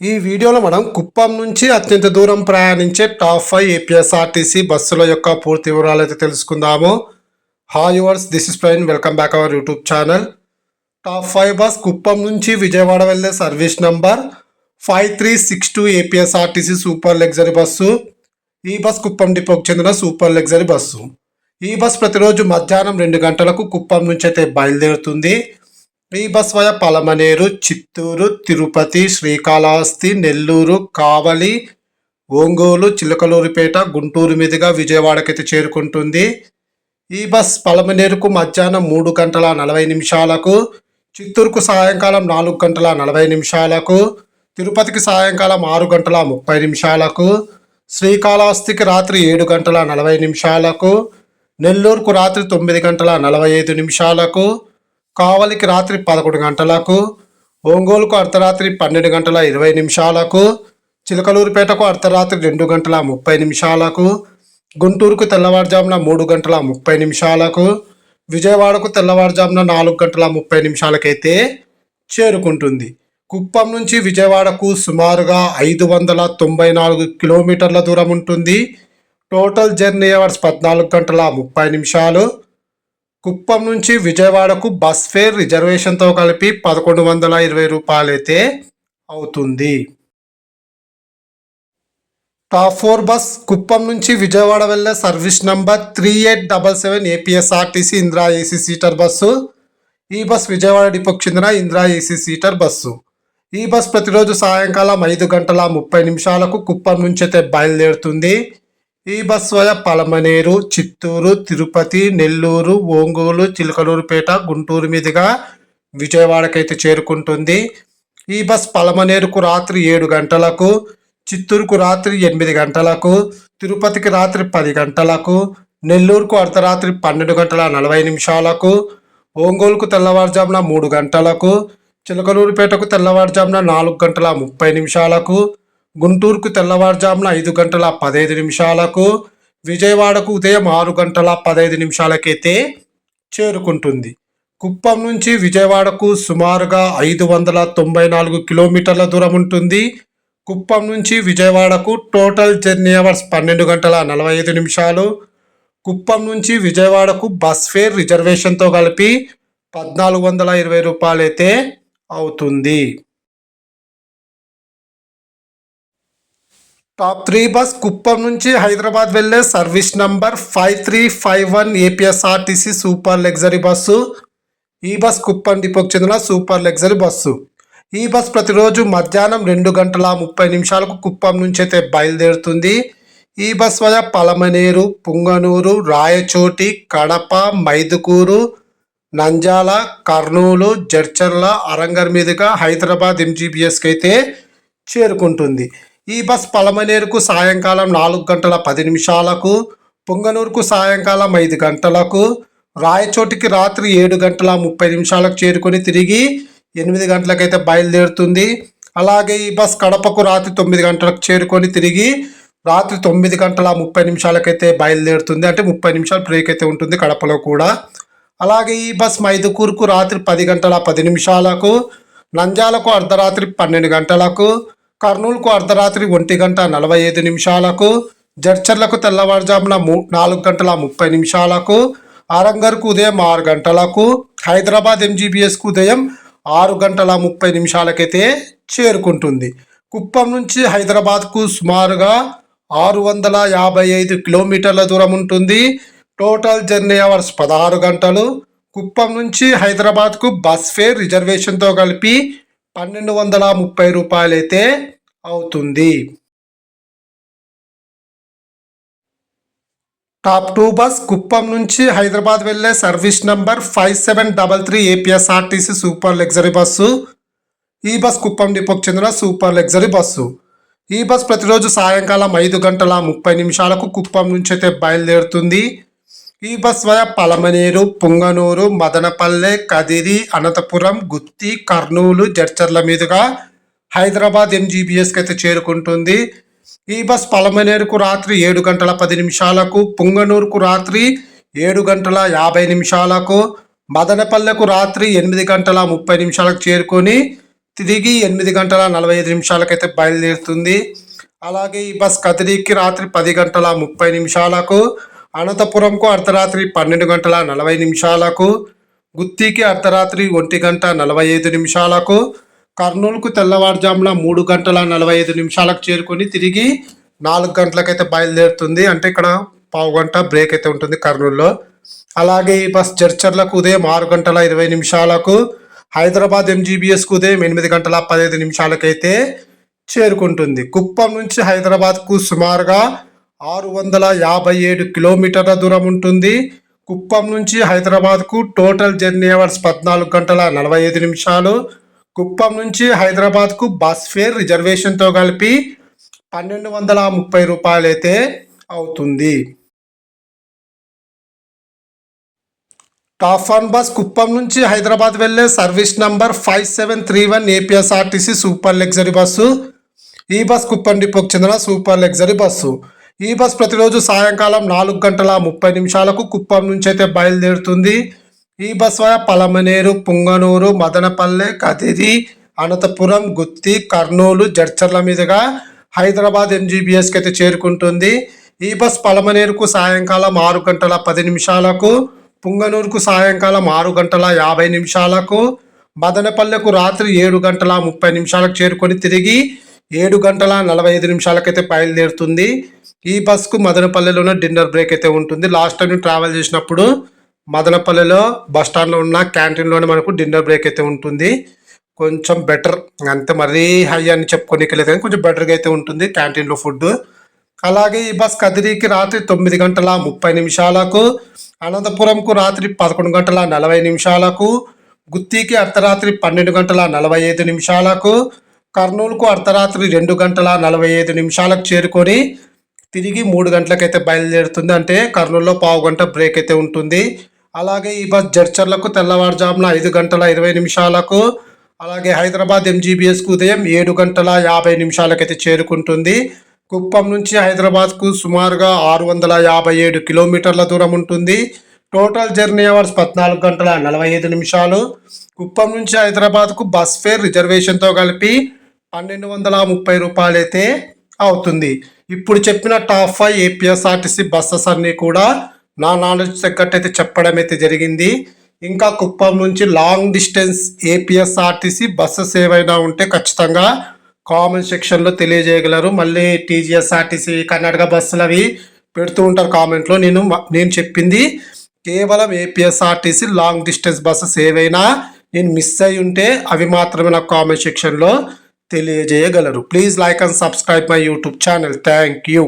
ఈ వీడియోలో మనం కుప్పం నుంచి అత్యంత దూరం ప్రయాణించే టాప్ ఫైవ్ ఏపీఎస్ఆర్టీసీ బస్సుల యొక్క పూర్తి వివరాలు అయితే తెలుసుకుందాము. Hi yours this is ప్రైన్ welcome back our YouTube channel top five bus Kuppam నుంచి విజయవాడ వెళ్ళే service number five three six two APSRTC super luxury bus ఈ బస్ కుప్పం డిపోకు చెందిన సూపర్ లగ్జరీ బస్సు ఈ బస్ ప్రతిరోజు మధ్యాహ్నం రెండు గంటలకు కుప్పం నుంచి అయితే బయలుదేరుతుంది. ఈ బస్ వయ పలమనేరు చిత్తూరు తిరుపతి శ్రీకాళహస్తి నెల్లూరు కావలి ఒంగోలు చిలకలూరిపేట గుంటూరు మీదుగా విజయవాడకైతే చేరుకుంటుంది. ఈ బస్ పలమనేరుకు మధ్యాహ్నం మూడు గంటల నలభై నిమిషాలకు చిత్తూరుకు సాయంకాలం నాలుగు గంటల నలభై నిమిషాలకు తిరుపతికి సాయంకాలం ఆరు గంటల ముప్పై నిమిషాలకు శ్రీకాళహస్తికి రాత్రి ఏడు గంటల నలభై నిమిషాలకు నెల్లూరుకు రాత్రి తొమ్మిది గంటల నలభై ఐదు నిమిషాలకు కావలికి రాత్రి పదకొండు గంటలకు ఒంగోలుకు అర్ధరాత్రి పన్నెండు గంటల ఇరవై నిమిషాలకు చిలకలూరుపేటకు అర్ధరాత్రి రెండు గంటల ముప్పై నిమిషాలకు గుంటూరుకు తెల్లవారుజామున మూడు గంటల ముప్పై నిమిషాలకు విజయవాడకు తెల్లవారుజామున నాలుగు గంటల ముప్పై నిమిషాలకైతే చేరుకుంటుంది. కుప్పం నుంచి విజయవాడకు సుమారుగా ఐదు వందల తొంభై నాలుగు కిలోమీటర్ల దూరం ఉంటుంది. టోటల్ జర్నీ అవర్స్ పద్నాలుగు గంటల ముప్పై నిమిషాలు. కుప్పం నుంచి విజయవాడకు బస్ ఫేర్ రిజర్వేషన్తో కలిపి పదకొండు వందల ఇరవై రూపాయలైతే అవుతుంది. టాప్ ఫోర్ బస్ కుప్పం నుంచి విజయవాడ వెళ్ళే service number three eight double seven APSRTC Indira AC seater bus. ఈ బస్ విజయవాడ డిపోకు చెందిన ఇందిరా ఏసీ సీటర్ బస్సు. ఈ బస్ ప్రతిరోజు సాయంకాలం ఐదు గంటల ముప్పై నిమిషాలకు కుప్పం నుంచి అయితే బయలుదేరుతుంది. ఈ బస్ వయ పలమనేరు చిత్తూరు తిరుపతి నెల్లూరు ఒంగోలు చిలకలూరుపేట గుంటూరు మీదుగా విజయవాడకైతే చేరుకుంటుంది. ఈ బస్ పలమనేరుకు రాత్రి ఏడు గంటలకు చిత్తూరుకు రాత్రి ఎనిమిది గంటలకు తిరుపతికి రాత్రి పది గంటలకు నెల్లూరుకు అర్ధరాత్రి పన్నెండు గంటల నలభై నిమిషాలకు ఒంగోలుకు తెల్లవారుజామున మూడు గంటలకు చిలకలూరుపేటకు తెల్లవారుజామున నాలుగు గంటల ముప్పై నిమిషాలకు గుంటూరుకు తెల్లవారుజామున ఐదు గంటల పదహైదు నిమిషాలకు విజయవాడకు ఉదయం ఆరు గంటల పదహైదు నిమిషాలకైతే చేరుకుంటుంది. కుప్పం నుంచి విజయవాడకు సుమారుగా ఐదు వందల తొంభై నాలుగు కిలోమీటర్ల దూరం ఉంటుంది. కుప్పం నుంచి విజయవాడకు టోటల్ జర్నీ అవర్స్ పన్నెండు గంటల నలభై ఐదు నిమిషాలు. కుప్పం నుంచి విజయవాడకు బస్ ఫేర్ రిజర్వేషన్తో కలిపి పద్నాలుగు వందల ఇరవై రూపాయలైతే అవుతుంది. టాప్ త్రీ బస్ కుప్పం నుంచి హైదరాబాద్ వెళ్ళే service number five three five one APSRTC super luxury bus ఈ బస్ కుప్పం డిపోకు చెందిన సూపర్ లగ్జరీ బస్సు ఈ బస్ ప్రతిరోజు మధ్యాహ్నం రెండు గంటల ముప్పై నిమిషాలకు కుప్పం నుంచి అయితే బయలుదేరుతుంది. ఈ బస్ వల్ల పలమనేరు పుంగనూరు రాయచోటి కడప మైదుకూరు నంజాల కర్నూలు జడ్చర్ల అరంగర్ మీదుగా హైదరాబాద్ ఎంజీబీఎస్కి అయితే చేరుకుంటుంది. ఈ బస్ పలమనేరుకు సాయంకాలం నాలుగు గంటల పది నిమిషాలకు పొంగనూరుకు సాయంకాలం ఐదు గంటలకు రాయచోటికి రాత్రి ఏడు గంటల ముప్పై నిమిషాలకు చేరుకొని తిరిగి ఎనిమిది గంటలకైతే బయలుదేరుతుంది. అలాగే ఈ బస్ కడపకు రాత్రి తొమ్మిది గంటలకు చేరుకొని తిరిగి రాత్రి తొమ్మిది గంటల ముప్పై నిమిషాలకైతే బయలుదేరుతుంది. అంటే ముప్పై నిమిషాలు బ్రేక్ అయితే ఉంటుంది కడపలో కూడా. అలాగే ఈ బస్ మైదుకూరుకు రాత్రి పది గంటల పది నిమిషాలకు నంద్యాలకు అర్ధరాత్రి పన్నెండు గంటలకు కర్నూలుకు అర్ధరాత్రి ఒంటి గంట నలభై ఐదు నిమిషాలకు జడ్చర్లకు తెల్లవారుజామున మూ నాలుగు గంటల ముప్పై నిమిషాలకు ఆరంగర్కు ఉదయం ఆరు గంటలకు హైదరాబాద్ ఎంజీబీఎస్కు ఉదయం ఆరు గంటల ముప్పై నిమిషాలకైతే చేరుకుంటుంది. కుప్పం నుంచి హైదరాబాద్కు సుమారుగా ఆరు వందల యాభై ఐదు కిలోమీటర్ల దూరం ఉంటుంది. టోటల్ జర్నీ అవర్స్ పదహారు గంటలు. కుప్పం నుంచి హైదరాబాద్కు బస్ ఫేర్ రిజర్వేషన్తో కలిపి పన్నెండు వందల ముప్పై రూపాయలైతే అవుతుంది. టాప్ టూ బస్ కుప్పం నుంచి హైదరాబాద్ వెళ్ళే service number five seven double three APSRTC super luxury bus. ఈ బస్ కుప్పం డిపోకు చెందిన సూపర్ లగ్జరీ బస్సు. ఈ బస్ ప్రతిరోజు సాయంకాలం ఐదు గంటల ముప్పై నిమిషాలకు కుప్పం నుంచి అయితే బయలుదేరుతుంది. ఈ బస్ పలమనేరు పుంగనూరు మదనపల్లె కదిరి అనంతపురం గుత్తి కర్నూలు జడ్చర్ల మీదుగా హైదరాబాద్ ఎంజీబీఎస్కి అయితే చేరుకుంటుంది. ఈ బస్ పలమనేరుకు రాత్రి ఏడు గంటల పది నిమిషాలకు పుంగనూరుకు రాత్రి ఏడు గంటల యాభై నిమిషాలకు మదనపల్లెకు రాత్రి ఎనిమిది గంటల ముప్పై నిమిషాలకు చేరుకొని తిరిగి ఎనిమిది గంటల నలభై ఐదు నిమిషాలకైతే బయలుదేరుతుంది. అలాగే ఈ బస్ కదిరికి రాత్రి పది గంటల ముప్పై నిమిషాలకు అనంతపురంకు అర్ధరాత్రి పన్నెండు గంటల నలభై నిమిషాలకు గుత్తికి అర్ధరాత్రి ఒంటి గంట నలభై ఐదు నిమిషాలకు కర్నూలుకు తెల్లవారుజామున మూడు గంటల నలభై ఐదు నిమిషాలకు చేరుకొని తిరిగి నాలుగు గంటలకైతే బయలుదేరుతుంది. అంటే ఇక్కడ పావు గంట బ్రేక్ అయితే ఉంటుంది కర్నూలులో. అలాగే ఈ బస్ చర్చర్లకు ఉదయం ఆరు గంటల ఇరవై నిమిషాలకు హైదరాబాద్ ఎంజీబీఎస్కు ఉదయం ఎనిమిది గంటల పదహైదు నిమిషాలకైతే చేరుకుంటుంది. కుప్పం నుంచి హైదరాబాద్కు సుమారుగా ఆరు వందల యాభై ఏడు కిలోమీటర్ల దూరం ఉంటుంది. కుప్పం నుంచి హైదరాబాద్కు టోటల్ జర్నీ అవర్స్ పద్నాలుగు గంటల నలభై ఐదు నిమిషాలు. కుప్పం నుంచి హైదరాబాద్కు బస్ ఫేర్ రిజర్వేషన్తో కలిపి పన్నెండు వందల ముప్పై రూపాయలు అయితే అవుతుంది. టాప్ వన్ బస్ కుప్పం నుంచి హైదరాబాద్ వెళ్ళే service number five seven three one APSRTC super luxury bus. ఈ బస్ కుప్పం డిపోకి చెందిన సూపర్ లగ్జరీ బస్సు. ఈ బస్ ప్రతిరోజు సాయంకాలం నాలుగు గంటల ముప్పై నిమిషాలకు కుప్పం నుంచి అయితే బయలుదేరుతుంది. ఈ బస్ వయ పలమనేరు పుంగనూరు మదనపల్లె కదిరి అనంతపురం గుత్తి కర్నూలు జడ్చర్ల మీదుగా హైదరాబాద్ ఎంజీబీఎస్కి అయితే చేరుకుంటుంది. ఈ బస్ పలమనేరుకు సాయంకాలం ఆరు గంటల పది నిమిషాలకు పుంగనూరుకు సాయంకాలం ఆరు గంటల యాభై నిమిషాలకు మదనపల్లెకు రాత్రి ఏడు గంటల ముప్పై నిమిషాలకు చేరుకొని తిరిగి ఏడు గంటల నలభై ఐదు నిమిషాలకైతే బయలుదేరుతుంది. ఈ బస్కు మదనపల్లెలోనే డిన్నర్ బ్రేక్ అయితే ఉంటుంది. లాస్ట్ టైం ట్రావెల్ చేసినప్పుడు మదనపల్లెలో బస్ స్టాండ్లో ఉన్న క్యాంటీన్లోనే మనకు డిన్నర్ బ్రేక్ అయితే ఉంటుంది. కొంచెం బెటర్ అంతే మరీ హై అని చెప్పుకోనికలేదు కానీ కొంచెం బెటర్గా అయితే ఉంటుంది క్యాంటీన్లో ఫుడ్. అలాగే ఈ బస్ కదిరికి రాత్రి తొమ్మిది గంటల ముప్పై నిమిషాలకు అనంతపురంకు రాత్రి పదకొండు గంటల నలభై నిమిషాలకు గుత్తికి అర్ధరాత్రి పన్నెండు గంటల నలభై ఐదు నిమిషాలకు కర్నూలుకు అర్ధరాత్రి రెండు గంటల నలభై ఐదు నిమిషాలకు చేరుకొని తిరిగి మూడు గంటలకైతే బయలుదేరుతుంది. అంటే కర్నూలులో పావు గంట బ్రేక్ అయితే ఉంటుంది. అలాగే ఈ బస్ జడ్చర్లకు తెల్లవారుజామున ఐదు గంటల ఇరవై నిమిషాలకు అలాగే హైదరాబాద్ ఎంజీబీఎస్కు ఉదయం ఏడు గంటల యాభై నిమిషాలకైతే చేరుకుంటుంది. కుప్పం నుంచి హైదరాబాద్కు సుమారుగా ఆరు వందల యాభై ఏడు కిలోమీటర్ల దూరం ఉంటుంది. టోటల్ జర్నీ అవర్స్ పద్నాలుగు గంటల నలభై ఐదు నిమిషాలు. కుప్పం నుంచి హైదరాబాద్కు బస్ ఫేర్ రిజర్వేషన్తో కలిపి పన్నెండు వందల ముప్పై రూపాయలు అయితే అవుతుంది. ఇప్పుడు చెప్పిన టాప్ ఫైవ్ ఏపీఎస్ఆర్టీసీ బస్సెస్ అన్నీ కూడా నా నాలెడ్జ్ తగ్గట్టు అయితే చెప్పడం అయితే జరిగింది. ఇంకా కుప్పం నుంచి లాంగ్ డిస్టెన్స్ ఏపీఎస్ఆర్టీసీ బస్సెస్ ఏవైనా ఉంటే ఖచ్చితంగా కామెంట్ సెక్షన్లో తెలియజేయగలరు. మళ్ళీ టీజీఎస్ఆర్టీసీ కర్ణాటక బస్సులు అవి పెడుతూ ఉంటారు కామెంట్లో. నేను నేను చెప్పింది కేవలం ఏపీఎస్ఆర్టీసీ లాంగ్ డిస్టెన్స్ బస్సెస్ ఏవైనా నేను మిస్ అయి ఉంటే అవి మాత్రమే నాకు కామెంట్ సెక్షన్లో తెలియజేయగలరు. Please like and subscribe my YouTube channel thank you